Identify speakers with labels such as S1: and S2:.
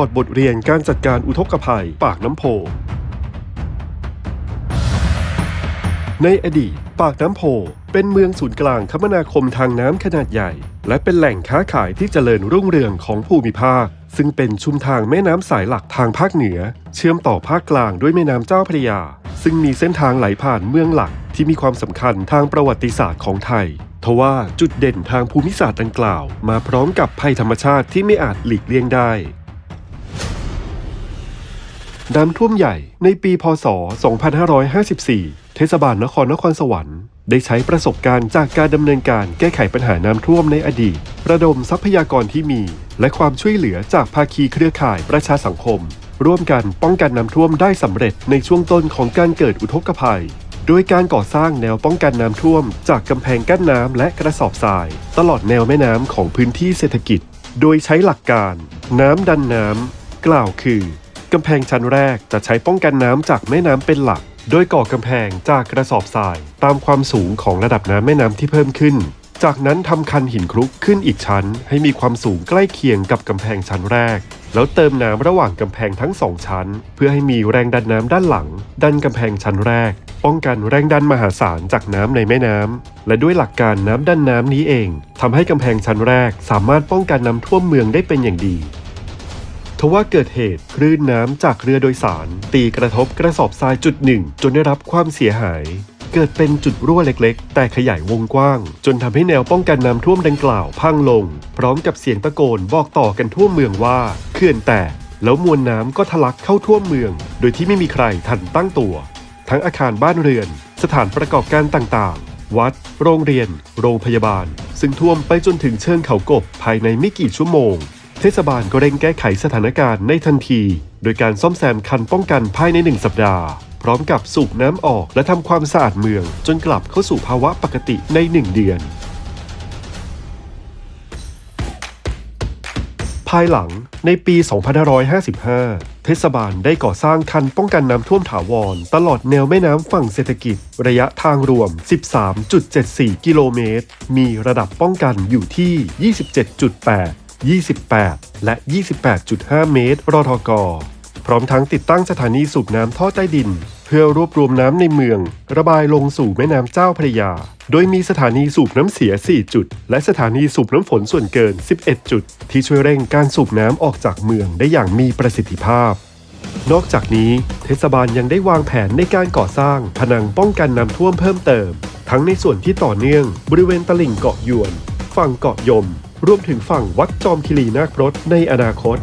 S1: อดบทเรียนการจัดการอุทกภัยปากน้ำโพ ในอดีต ปากน้ำโพ เป็นเมืองศูนย์กลางคมนาคมทางน้ำขนาดใหญ่ และเป็นแหล่งค้าขายที่เจริญรุ่งเรืองของภูมิภาค ซึ่งเป็นชุมทางแม่น้ำสายหลักทางภาคเหนือ เชื่อมต่อภาคกลางด้วยแม่น้ำเจ้าพระยา ซึ่งมีเส้นทางไหลผ่านเมืองหลักที่มีความสำคัญทางประวัติศาสตร์ของไทยทว่าจุดเด่นทางภูมิศาสตร์ดังกล่าว มาพร้อมกับภัยธรรมชาติที่ไม่อาจหลีกเลี่ยงได้ น้ำท่วมใหญ่ในปีพศ 2554 เทศบาลนครนครสวรรค์ ได้ใช้ประสบการณ์จากการดำเนินการแก้ไขปัญหาน้ำท่วมในอดีต ระดมทรัพยากรที่มี และความช่วยเหลือจากภาคีเครือข่ายประชาสังคม ร่วมกันป้องกันน้ำท่วมได้สำเร็จในช่วงต้นของการเกิดอุทกภัย โดยการก่อสร้างแนวป้องกันน้ำท่วม จากกำแพงกั้นน้ำและกระสอบทราย ตลอดแนวแม่น้ำของพื้นที่เศรษฐกิจ โดยใช้หลักการ น้ำดันน้ำกล่าวคือ กำแพงชั้นแรกจะใช้ป้องกันน้ำจากแม่น้ำเป็นหลัก โดยก่อกำแพงจากกระสอบทราย ตามความสูงของระดับน้ำแม่น้ำที่เพิ่มขึ้น จากนั้นทำคันหินคลุกขึ้นอีกชั้น ให้มีความสูงใกล้เคียงกับกำแพงชั้นแรก แล้วเติมน้ำระหว่างกำแพงทั้งสองชั้น เพื่อให้มีแรงดันน้ำด้านหลัง ดันกำแพงชั้นแรก ป้องกันแรงดันมหาศาลจากน้ำในแม่น้ำและด้วยหลักการน้ำดันน้ำนี้เองทำให้กำแพงชั้นแรก สามารถป้องกันน้ำท่วมเมืองได้เป็นอย่างดี ว่าเกิดเหตุคลื่นน้ำจากเรือโดยสาร ตีกระทบกระสอบทรายจุดหนึ่งจนได้รับความเสียหาย เกิดเป็นจุดรั่วเล็กๆ แต่ขยายวงกว้าง จนทำให้แนวป้องกันน้ำท่วมดังกล่าวพังลง พร้อมกับเสียงตะโกนบอกต่อกันทั่วเมืองว่าเขื่อนแตกแล้วมวลน้ำก็ทะลักเข้าท่วมเมือง โดยที่ไม่มีใครทันตั้งตัว ทั้งอาคารบ้านเรือน สถานประกอบการต่างๆ วัด โรงเรียน โรงพยาบาล ซึ่งท่วมไปจนถึงเชิงเขากบภายในไม่กี่ชั่วโมง เทศบาลก็เร่งแก้ไขสถานการณ์ในทันที โดยการซ่อมแซมคันป้องกันภายในหนึ่งสัปดาห์ พร้อมกับสูบน้ำออกและทำความสะอาดเมือง จนกลับเข้าสู่ภาวะปกติในหนึ่งเดือน ภายหลังในปี 2555 เทศบาลได้ก่อสร้างคันป้องกันน้ำท่วมถาวร ตลอดแนวแม่น้ำฝั่งเศรษฐกิจ ระยะทางรวม 13.74 กิโลเมตร มีระดับป้องกันอยู่ที่ 27.8 28 และ 28.5 เมตร รทก พร้อมทั้งติดตั้งสถานีสูบน้ำท่อใต้ดิน เพื่อรวบรวมน้ำในเมือง ระบายลงสู่แม่น้ำเจ้าพระยา โดยมีสถานีสูบน้ำเสีย 4 จุด และสถานีสูบน้ำฝนส่วนเกิน 11 จุด ที่ช่วยเร่งการสูบน้ำออกจากเมืองได้อย่างมีประสิทธิภาพนอกจากนี้เทศบาลยังได้วางแผนในการก่อสร้างผนังป้องกันน้ำท่วมเพิ่มเติม ทั้งในส่วนที่ต่อเนื่องบริเวณตลิ่งเกาะยวน ฝั่งเกาะยม รวมถึงฝั่งวัดจอมคิรีนาครถในอนาคต